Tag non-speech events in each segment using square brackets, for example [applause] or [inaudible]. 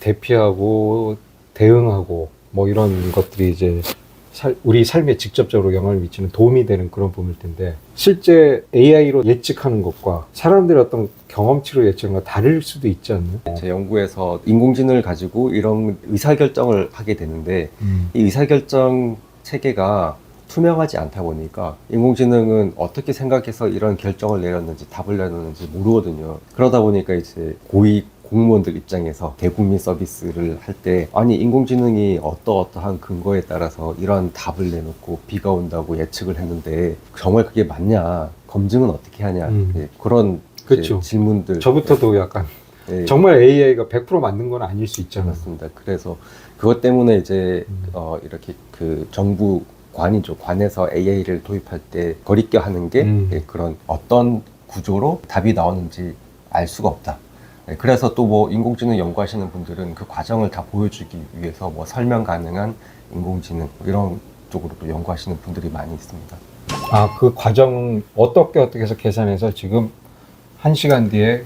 대피하고 대응하고 뭐 이런 것들이 이제 살- 우리 삶에 직접적으로 영향을 미치는 도움이 되는 그런 부분일 텐데 실제 AI로 예측하는 것과 사람들의 어떤 경험치로 예측하는 거 다를 수도 있지 않나요? 제 연구에서 인공지능을 가지고 이런 의사결정을 하게 되는데 음. 이 의사결정 체계가 투명하지 않다 보니까 인공지능은 어떻게 생각해서 이런 결정을 내렸는지 답을 내렸는지 모르거든요. 그러다 보니까 이제 고위 공무원들 입장에서 대국민 서비스를 할 때 아니 인공지능이 어떠어떠한 근거에 따라서 이런 답을 내놓고 비가 온다고 예측을 했는데 정말 그게 맞냐 검증은 어떻게 하냐 음. 예, 그런 그렇죠. 질문들 저부터도 약간 예, 정말 AI가 100% 맞는 건 아닐 수 있잖아요. 맞습니다. 그래서 그것 때문에 이제 음. 어, 이렇게 그 정부 관이죠. 관에서 AI를 도입할 때 거리껴 하는 게 음. 예, 그런 어떤 구조로 답이 나오는지 알 수가 없다. 예, 그래서 또 뭐 인공지능 연구하시는 분들은 그 과정을 다 보여주기 위해서 뭐 설명 가능한 인공지능 이런 쪽으로도 연구하시는 분들이 많이 있습니다. 아, 그 과정 어떻게 어떻게 해서 계산해서 지금 1시간 뒤에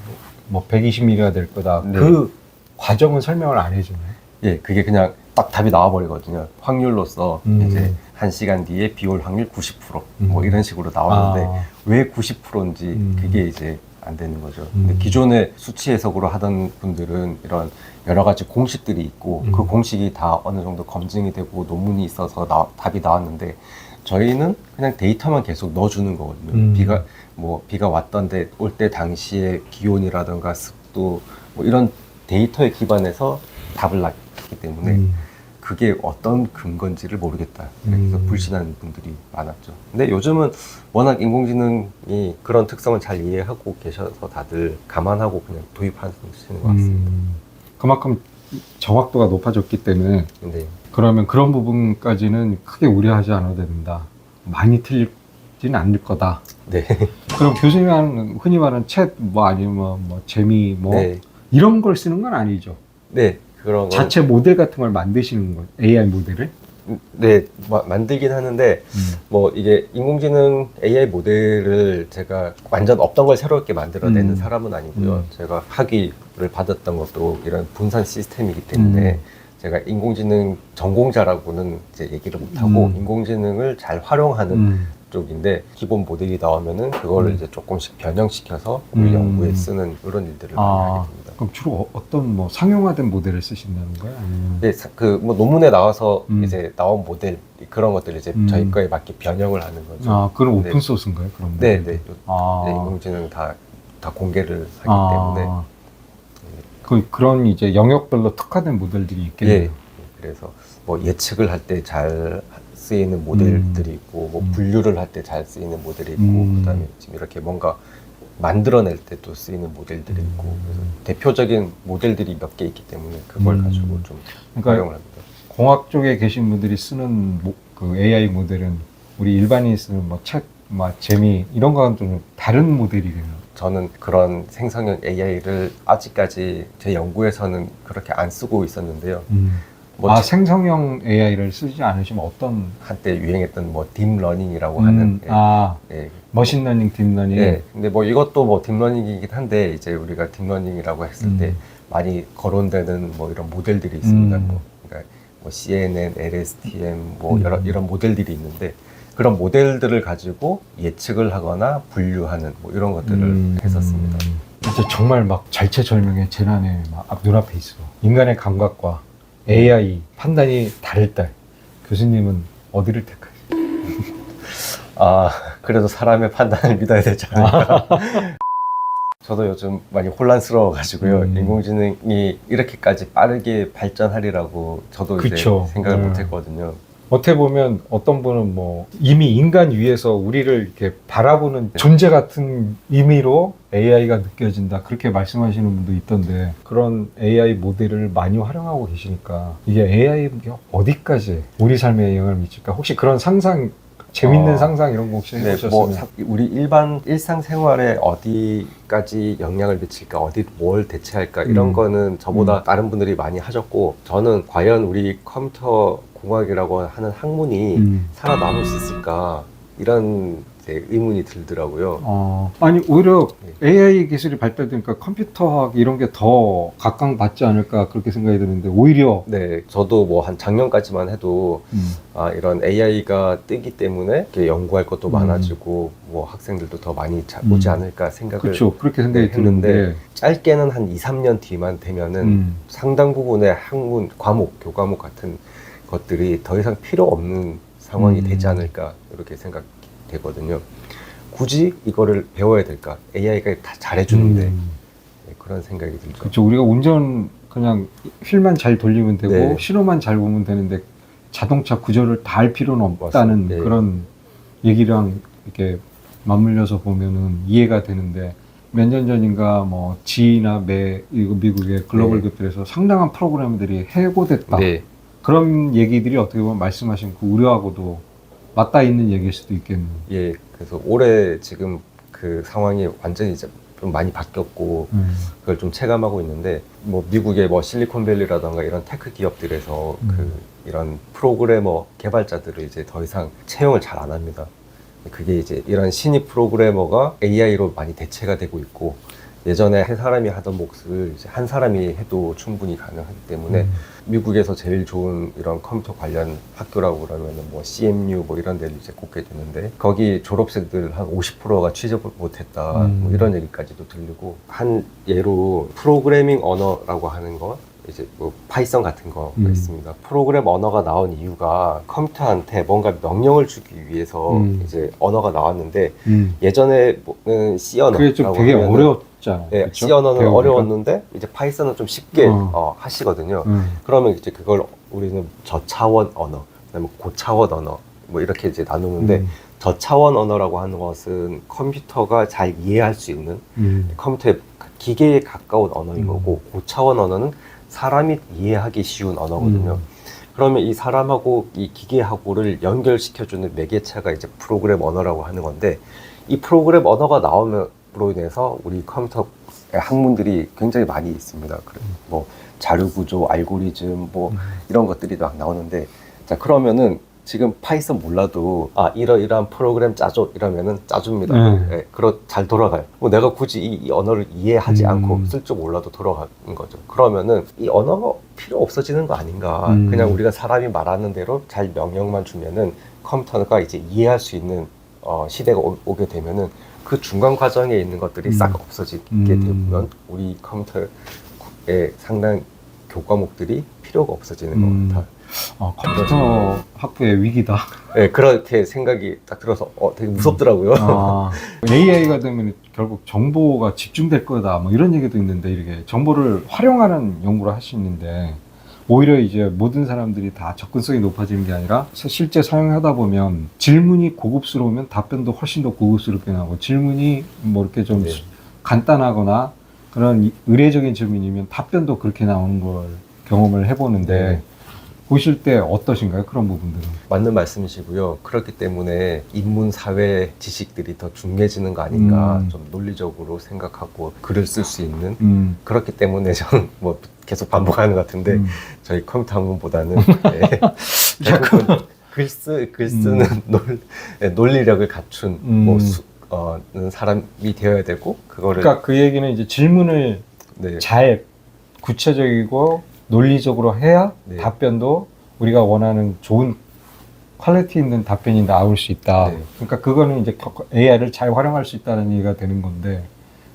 뭐 120mm가 될 거다. 네. 그 과정은 설명을 안 해주나요? 예, 그게 그냥 딱 답이 나와버리거든요. 확률로서 음. 이제 한 시간 뒤에 비 올 확률 90%뭐 음. 이런 식으로 나오는데 아, 왜 90%인지 음. 그게 이제 안 되는 거죠. 음. 근데 기존에 수치 해석으로 하던 분들은 이런 여러 가지 공식들이 있고 음. 그 공식이 다 어느 정도 검증이 되고 논문이 있어서 나- 답이 나왔는데 저희는 그냥 데이터만 계속 넣어주는 거거든요. 음. 비가 뭐 비가 왔던데 올 때 당시의 기온이라든가 습도 뭐 이런 데이터에 기반해서 답을 낳기 때문에 음. 그게 어떤 근건지를 모르겠다. 그래서 음. 불신하는 분들이 많았죠. 근데 요즘은 워낙 인공지능이 그런 특성을 잘 이해하고 계셔서 다들 감안하고 그냥 도입하시는 것 같습니다. 음, 그만큼 정확도가 높아졌기 때문에 근데 그러면 그런 부분까지는 크게 우려하지 않아도 된다. 많이 틀리지는 않을 거다. 네. [laughs] 그럼 교수님이 하는 흔히 말하는 챗 뭐 아니면 뭐 재미 뭐 네. 이런 걸 쓰는 건 아니죠. 네. 그런 건 자체 모델 같은 걸 만드시는 거 AI 모델을. 네, 마- 만들긴 하는데 뭐 이게 인공지능 AI 모델을 제가 완전 없던 걸 새롭게 만들어내는 음. 사람은 아니고요. 음. 제가 학위를 받았던 것도 이런 분산 시스템이기 때문에 음. 제가 인공지능 전공자라고는 이제 얘기를 못하고 음. 인공지능을 잘 활용하는 음. 쪽인데 기본 모델이 나오면은 그거를 음. 이제 조금씩 변형시켜서 우리 음. 연구에 쓰는 이런 일들을 많이 아, 하게 됩니다. 그럼 주로 어- 어떤 뭐 상용화된 모델을 쓰신다는 거예요? 아니면 네, 그뭐 논문에 나와서 음. 이제 나온 모델 그런 것들 이제 음. 저희 거에 맞게 변형을 하는 거죠. 아, 그건 네. 오픈 소스인가요? 그럼? 네, 네. 아, 네, 인공지능 다, 다 공개를 하기 아, 때문에. 그 그런 이제 영역별로 특화된 모델들이 예. 있겠네요. 그래서 뭐 예측을 할 때 잘 쓰이는 모델들이 있고, 뭐 음. 분류를 할 때 잘 쓰이는 모델이 있고, 음. 그다음에 지금 이렇게 뭔가 만들어낼 때 또 쓰이는 모델들이 있고, 음. 그래서 대표적인 모델들이 몇 개 있기 때문에 그걸 음. 가지고 좀 그러니까 활용을 합니다. 공학 쪽에 계신 분들이 쓰는 모- 그 AI 모델은 우리 일반인이 쓰는 뭐 챗, 뭐 재미 이런 거와는 좀 다른 모델이래요. 저는 그런 생성형 AI를 아직까지 제 연구에서는 그렇게 안 쓰고 있었는데요. 뭐아 제- 생성형 AI를 쓰지 않으시면 어떤 한때 유행했던 뭐 딥러닝이라고 음, 하는 예, 아 예, 머신러닝, 딥러닝. 예. 근데 뭐 이것도 뭐 딥러닝이긴 한데 이제 우리가 딥러닝이라고 했을 음. 때 많이 거론되는 뭐 이런 모델들이 있습니다. 음. 뭐, 그러니까 뭐 CNN, LSTM 뭐 음. 여러 이런 모델들이 있는데 그런 모델들을 가지고 예측을 하거나 분류하는 뭐 이런 것들을 음, 했었습니다. 음. 진짜 정말 막 잘체절명의 재난에 막 앞- 눈앞에 있어. 인간의 감각과 AI 판단이 다를 때 교수님은 어디를 택하세요? [laughs] 아 그래도 사람의 판단을 믿어야 되지 않을까. [laughs] 저도 요즘 많이 혼란스러워 가지고요. 음. 인공지능이 이렇게까지 빠르게 발전하리라고 저도 그쵸. 이제 생각을 음. 못했거든요. 어떻게 보면 어떤 분은 뭐 이미 인간 위에서 우리를 이렇게 바라보는 네. 존재 같은 의미로 AI가 느껴진다 그렇게 말씀하시는 분도 있던데 그런 AI 모델을 많이 활용하고 계시니까 이게 AI 가 어디까지 우리 삶에 영향을 미칠까 혹시 그런 상상 재밌는 어. 상상 이런 거 혹시 네, 해보셨으면 뭐 사- 우리 일반 일상생활에 어디까지 영향을 미칠까, 어디 뭘 대체할까 이런 음. 거는 저보다 음. 다른 분들이 많이 하셨고 저는 과연 우리 컴퓨터 공학이라고 하는 학문이 음. 살아남을 수 있을까 이런 이제 의문이 들더라고요. 어, 아니 오히려 AI 기술이 발달되니까 컴퓨터학 이런 게 더 각광받지 않을까 그렇게 생각이 드는데 오히려 네, 저도 뭐 한 작년까지만 해도 음, 아, 이런 AI가 뜨기 때문에 이렇게 연구할 것도 음. 많아지고 뭐 학생들도 더 많이 자, 음. 오지 않을까 생각을 그렇죠 그렇게 생각이 네, 했는데 드는데 짧게는 한 2, 3년 뒤만 되면은 음, 상당 부분의 학문, 과목, 교과목 같은 것들이 더 이상 필요 없는 상황이 음. 되지 않을까 이렇게 생각되거든요. 굳이 이거를 배워야 될까? AI가 다 잘해주는데 음, 네, 그런 생각이 들죠. 그렇죠 우리가 운전 그냥 휠만 잘 돌리면 되고 네. 신호만 잘 보면 되는데 자동차 구조를 다알 필요는 없다는. 네. 그런 얘기랑 이렇게 맞물려서 보면은 이해가 되는데 몇 년 전인가 뭐 지나 매 이거 미국의 글로벌 네. 기업들에서 상당한 프로그램들이 해고됐다 네, 그런 얘기들이 어떻게 보면 말씀하신 그 우려하고도 맞닿아 있는 얘기일 수도 있겠네요. 예, 그래서 올해 지금 그 상황이 완전히 이제 좀 많이 바뀌었고 음. 그걸 좀 체감하고 있는데 뭐 미국의 뭐 실리콘밸리라던가 이런 테크 기업들에서 음. 그 이런 프로그래머 개발자들을 이제 더 이상 채용을 잘 안 합니다. 그게 이제 이런 신입 프로그래머가 AI로 많이 대체가 되고 있고 예전에 한 사람이 하던 몫을 이제 한 사람이 해도 충분히 가능하기 때문에 음. 미국에서 제일 좋은 이런 컴퓨터 관련 학교라고 그러면 뭐 CMU 뭐 이런 데를 이제 꼽게 되는데 거기 졸업생들 한 50%가 취업을 못했다 음. 뭐 이런 얘기까지도 들리고 한 예로 프로그래밍 언어라고 하는 거 이제 뭐 파이썬 같은 거가 음. 있습니다. 프로그램 언어가 나온 이유가 컴퓨터한테 뭔가 명령을 주기 위해서 음. 이제 언어가 나왔는데 음. 예전에는 C 언어라고 그게 좀 되게 어려웠 잖아요. 예, 그쵸? C 언어는 배우기가? 어려웠는데 이제 파이썬은 좀 쉽게 어. 어, 하시거든요. 음. 그러면 이제 그걸 우리는 저차원 언어, 그다음에 고차원 언어 뭐 이렇게 이제 나누는데 음. 저차원 언어라고 하는 것은 컴퓨터가 잘 이해할 수 있는 음. 컴퓨터의 기계에 가까운 언어인 음. 거고 고차원 언어는 사람이 이해하기 쉬운 언어거든요. 음. 그러면 이 사람하고 이 기계하고를 연결시켜주는 매개체가 이제 프로그램 언어라고 하는 건데 이 프로그램 언어가 나옴으 로 인해서 우리 컴퓨터 학문들이 굉장히 많이 있습니다. 뭐 자료 구조, 알고리즘 뭐 음. 이런 것들이 막 나오는데 자 그러면은 지금 파이썬 몰라도 아 이러이러한 프로그램 짜줘 이러면은 짜줍니다. 음. 예, 그러 잘 돌아가요. 뭐 내가 굳이 이, 이 언어를 이해하지 음. 않고 쓸 줄 몰라도 돌아가는 거죠. 그러면은 이 언어가 필요 없어지는 거 아닌가? 음. 그냥 우리가 사람이 말하는 대로 잘 명령만 주면은 컴퓨터가 이제 이해할 수 있는 어, 시대가 오, 게 되면은 그 중간 과정에 있는 것들이 음. 싹 없어지게 음. 되면 우리 컴퓨터의 상당 교과목들이 필요가 없어지는 음. 것 같아. 아, 컴퓨터 학부의 위기다. 네, 그렇게 생각이 딱 들어서 어, 되게 무섭더라고요. 아, [laughs] AI가 되면 결국 정보가 집중될 거다. 뭐 이런 얘기도 있는데 이렇게 정보를 활용하는 연구를 할수 있는데 오히려 이제 모든 사람들이 다 접근성이 높아지는 게 아니라 사- 실제 사용하다 보면 질문이 고급스러우면 답변도 훨씬 더 고급스럽게 나오고 질문이 뭐 이렇게 좀 네. 간단하거나 그런 이- 의례적인 질문이면 답변도 그렇게 나오는 걸 경험을 해보는데 네. 보실 때 어떠신가요? 그런 부분들은. 맞는 말씀이시고요. 그렇기 때문에 인문 사회 지식들이 더 중요해지는 거 아닌가 음. 좀 논리적으로 생각하고 글을 쓸 수 있는 음. 그렇기 때문에 저는 [laughs] 뭐 계속 반복하는 것 같은데 음. 저희 컴퓨터 학문보다는 [laughs] 네, 대부분 글, 쓰, 글 쓰는 논, 네, 논리력을 갖춘 음. 뭐 수, 어, 는 사람이 되어야 되고 그거를 그러니까 그 얘기는 이제 질문을 네, 잘 구체적이고 논리적으로 해야 네. 답변도 우리가 원하는 좋은 퀄리티 있는 답변이 나올 수 있다. 네. 그러니까 그거는 이제 AI를 잘 활용할 수 있다는 얘기가 되는 건데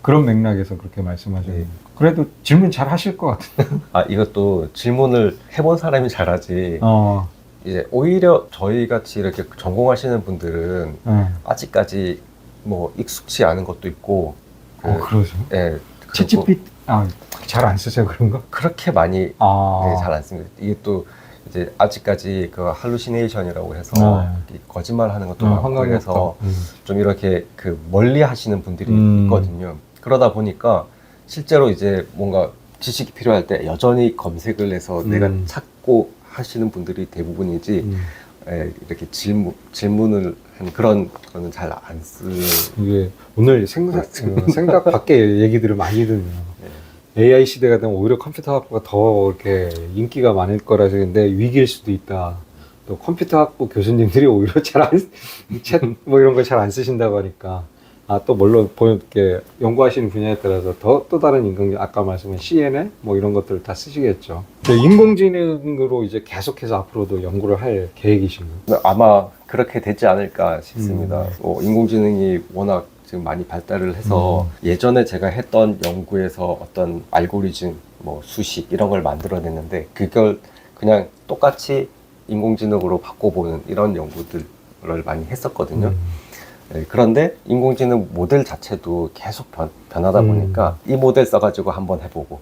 그런 맥락에서 그렇게 말씀하셨는 네. 요 그래도 질문 잘 하실 것 같아요. [laughs] 아 이것도 질문을 해본 사람이 잘하지 어, 이제 오히려 저희 같이 이렇게 전공하시는 분들은 네. 아직까지 뭐 익숙치 않은 것도 있고 그, 어, 그러죠. 예, 치치pit 아, 잘 안 쓰세요 그런 거? 그렇게 많이 아, 네, 잘 안 씁니다. 이게 또 이제 아직까지 그 할루시네이션이라고 해서 아. 이 거짓말 하는 것도 어, 많고 환각이 해서 없다. 음. 좀 이렇게 그 멀리 하시는 분들이 음. 있거든요. 그러다 보니까 실제로 이제 뭔가 지식이 필요할 때 여전히 검색을 해서 음. 내가 찾고 하시는 분들이 대부분이지 음. 예, 이렇게 질문 질문을 한 그런 거는 잘 안 쓰. 이게 오늘 생각, 어, 생각 밖의 얘기들을 많이 듣네요. 네. AI 시대가 되면 오히려 컴퓨터 학부가 더 이렇게 인기가 많을 거라 서 근데 위기일 수도 있다. 또 컴퓨터 학부 교수님들이 오히려 잘안챗뭐 [laughs] 이런 거잘안 쓰신다고 하니까 아 또 물론 이렇게 연구하시는 분야에 따라서 더 또 다른 인공 아까 말씀한 CNN 뭐 이런 것들을 다 쓰시겠죠. 인공지능으로 이제 계속해서 앞으로도 연구를 할 계획이신가요? 아마 그렇게 되지 않을까 싶습니다. 음. 어, 인공지능이 워낙 지금 많이 발달을 해서 음. 예전에 제가 했던 연구에서 어떤 알고리즘, 뭐 수식 이런 걸 만들어냈는데 그걸 그냥 똑같이 인공지능으로 바꿔보는 이런 연구들을 많이 했었거든요. 음. 네, 그런데 인공지능 모델 자체도 계속 변, 변하다 음. 보니까 이 모델 써가지고 한번 해보고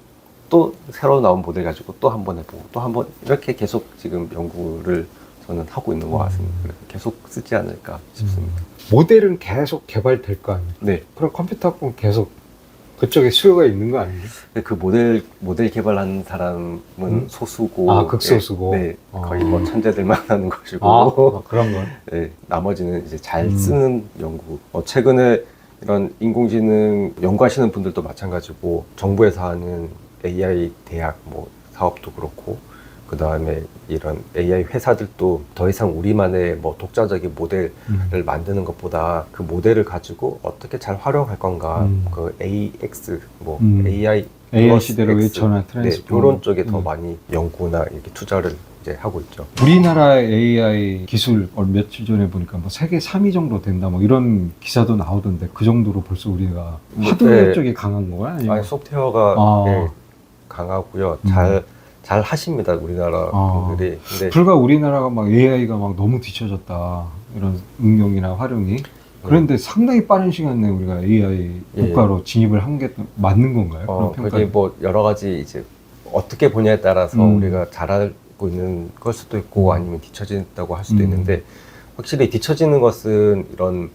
또 새로 나온 모델 가지고 또 한번 해보고 또 한번 이렇게 계속 지금 연구를 저는 하고 있는 것 같습니다. 음. 그래서 계속 쓰지 않을까 싶습니다. 모델은 계속 개발될 거 아니에요? 네. 그럼 컴퓨터 학부는 계속 그쪽에 수요가 있는 거 아니에요? 근데 그 모델 모델 개발하는 사람은 음? 소수고 아, 극소수고? 네, 네, 어. 거의 뭐 천재들만 [laughs] 하는 것이고 아, 그런 건. [laughs] 네, 나머지는 이제 잘 음. 쓰는 연구. 어, 최근에 이런 인공지능 연구하시는 분들도 마찬가지고 정부에서 하는 AI 대학 뭐 사업도 그렇고 그 다음에 이런 AI 회사들도 더 이상 우리만의 뭐 독자적인 모델을 음. 만드는 것보다 그 모델을 가지고 어떻게 잘 활용할 건가 음. 그 AX 뭐 음. AI AI 플러스 시대로 X, 외쳐나 네. 이런 쪽에 더 음. 많이 연구나 이렇게 투자를 이제 하고 있죠. 우리나라 AI 기술 얼 며칠 전에 보니까 뭐 세계 3위 정도 된다 뭐 이런 기사도 나오던데 그 정도로 벌써 우리가 뭐, 하드웨어 네. 쪽이 강한 거야? 아니 소프트웨어가 아. 네, 강하고요. 음. 잘, 잘 하십니다, 우리나라 아. 분들이. 근데 불과 우리나라가 막 AI가 막 너무 뒤쳐졌다 이런 응용이나 활용이 그런데 상당히 빠른 시간 내에 우리가 AI 예. 국가로 진입을 한 게 맞는 건가요? 어, 그런 그게. 뭐 여러 가지 이제 어떻게 보냐에 따라서 음. 우리가 잘 알고 있는 걸 수도 있고 음. 아니면 뒤처진다고 할 수도 음. 있는데 확실히 뒤처지는 것은 이런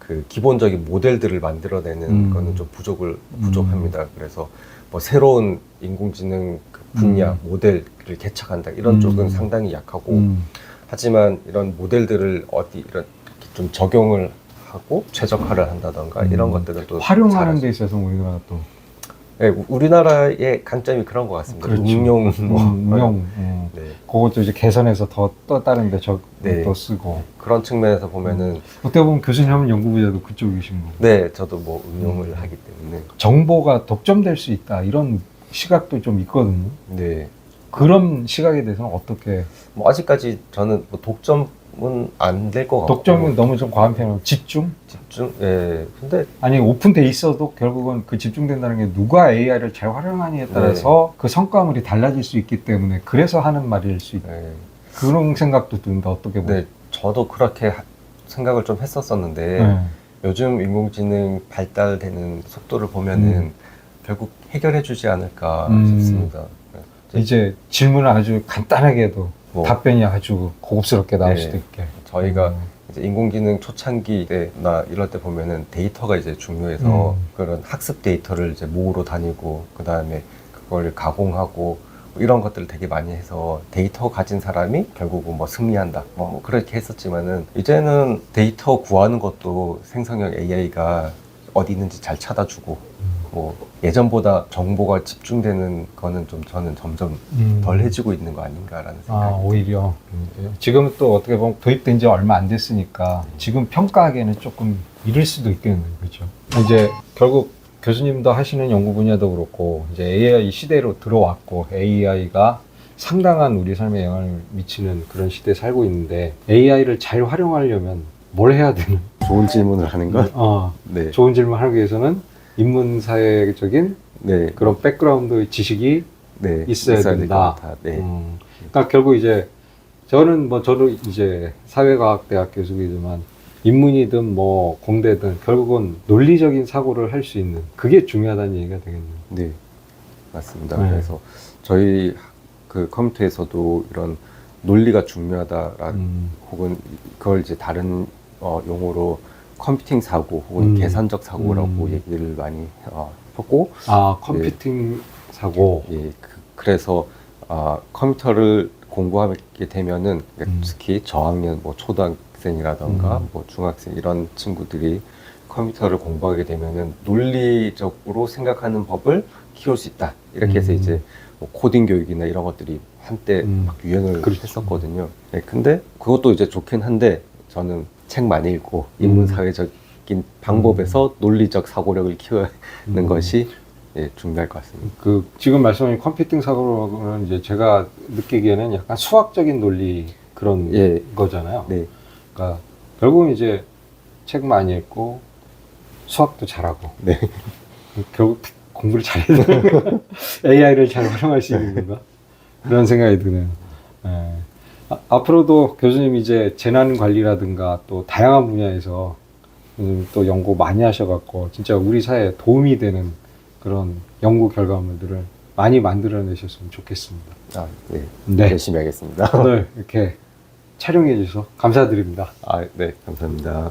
그 기본적인 모델들을 만들어내는 음. 거는 좀 부족을 부족합니다. 그래서 뭐 새로운 인공지능 그 분야 음. 모델을 개척한다 이런 음. 쪽은 상당히 약하고 음. 하지만 이런 모델들을 어디 이런 좀 적용을 하고 최적화를 한다던가 이런 음. 것들은 또 활용하는 잘하죠. 데 있어서 우리가 또 네, 우- 우리나라의 강점이 그런 것 같습니다. 그렇죠. 응용 뭐 음, 응용 [laughs] 음. 네, 그것도 이제 개선해서 더 또 다른데 저또 네. 쓰고 그런 측면에서 보면은 어떻게 보면 교수님 하는 연구 분야도 그쪽이신 거고 네 저도 뭐 응용을 음. 하기 때문에 정보가 독점될 수 있다 이런 시각도 좀 있거든요. 네. 그런 시각에 대해서는 어떻게 뭐 아직까지 저는 뭐 독점은 안 될 것 같고 독점은 너무 좀 과한 편이고 집중? 집중 예 근데 아니 오픈돼 있어도 결국은 그 집중된다는 게 누가 AI를 잘 활용하느냐에 따라서 그 성과물이 달라질 수 있기 때문에 그래서 하는 말일 수 있다. 예, 그런 생각도 드는데 어떻게 보면 네 저도 그렇게 하- 생각을 좀 했었었는데 네. 요즘 인공지능 발달되는 속도를 보면은 음. 결국 해결해주지 않을까 음. 싶습니다. 네. 이제 질문을 아주 간단하게도 뭐 답변이 아주 고급스럽게 나올 네. 수도 있게. 저희가 음. 이제 인공지능 초창기 때나 이럴 때 보면은 데이터가 이제 중요해서 음. 그런 학습 데이터를 이제 모으러 다니고 그 다음에 그걸 가공하고 뭐 이런 것들을 되게 많이 해서 데이터 가진 사람이 결국은 뭐 승리한다 뭐, 뭐 그렇게 했었지만은 이제는 데이터 구하는 것도 생성형 AI가 어디 있는지 잘 찾아주고 뭐 예전보다 정보가 집중되는 거는 좀 저는 점점 음. 덜해지고 있는 거 아닌가라는 아, 생각이 오히려. 지금 또 어떻게 보면 도입된 지 얼마 안 됐으니까 지금 평가하기에는 조금 이를 수도 있겠네요. 그렇죠. 이제 결국 교수님도 하시는 연구 분야도 그렇고 이제 AI 시대로 들어왔고 AI가 상당한 우리 삶에 영향을 미치는 그런 시대에 살고 있는데 AI를 잘 활용하려면 뭘 해야 되는? 좋은 질문을 하는 어, 네. 좋은 질문을 하기 위해서는 인문사회적인 네. 그런 백그라운드 지식이 네, 있어야 될것 된다. 네. 음, 그러니까 결국 이제 저는 뭐 저도 이제 사회과학대학 교수이지만 인문이든 뭐 공대든 결국은 논리적인 사고를 할 수 있는 그게 중요하다는 얘기가 되겠네요. 네. 맞습니다. 네. 그래서 저희 그 컴퓨터에서도 이런 논리가 중요하다라 음, 혹은 그걸 이제 다른 어, 용어로 컴퓨팅 사고 혹은 음. 계산적 사고라고 음. 얘기를 많이 어, 하고 아 컴퓨팅 사고. 예, 그, 래서 아, 컴퓨터를 공부하게 되면은 음. 특히 저학년 뭐 초등학생이라던가 음. 뭐 중학생 이런 친구들이 컴퓨터를 공부하게 되면은 논리적으로 생각하는 법을 키울 수 있다. 이렇게 해서 음. 이제 뭐 코딩 교육이나 이런 것들이 한때 음. 막 유행을 그렇죠. 했었거든요. 네, 근데 그것도 이제 좋긴 한데 저는 책 많이 읽고 인문 음. 사회적인 방법에서 논리적 사고력을 키우는 음. 것이 예, 중요할 것 같습니다. 그 지금 말씀하신 컴퓨팅 사고는 이제 제가 느끼기에는 약간 수학적인 논리 그런 예. 거잖아요. 네, 그러니까 결국은 이제 책 많이 읽고 수학도 잘하고 네. [laughs] 결국 공부를 잘해야 되는 [laughs] AI를 잘 활용할 수 있는 건가 그런 생각이 드네요. 예. 아, 앞으로도 교수님 이제 재난 관리라든가 또 다양한 분야에서 음, 또 연구 많이 하셔갖고 진짜 우리 사회에 도움이 되는 그런 연구 결과물들을 많이 만들어내셨으면 좋겠습니다. 아, 네. 네. 열심히 하겠습니다. 오늘 [laughs] 이렇게 촬영해 주셔서 감사드립니다. 아, 네, 감사합니다.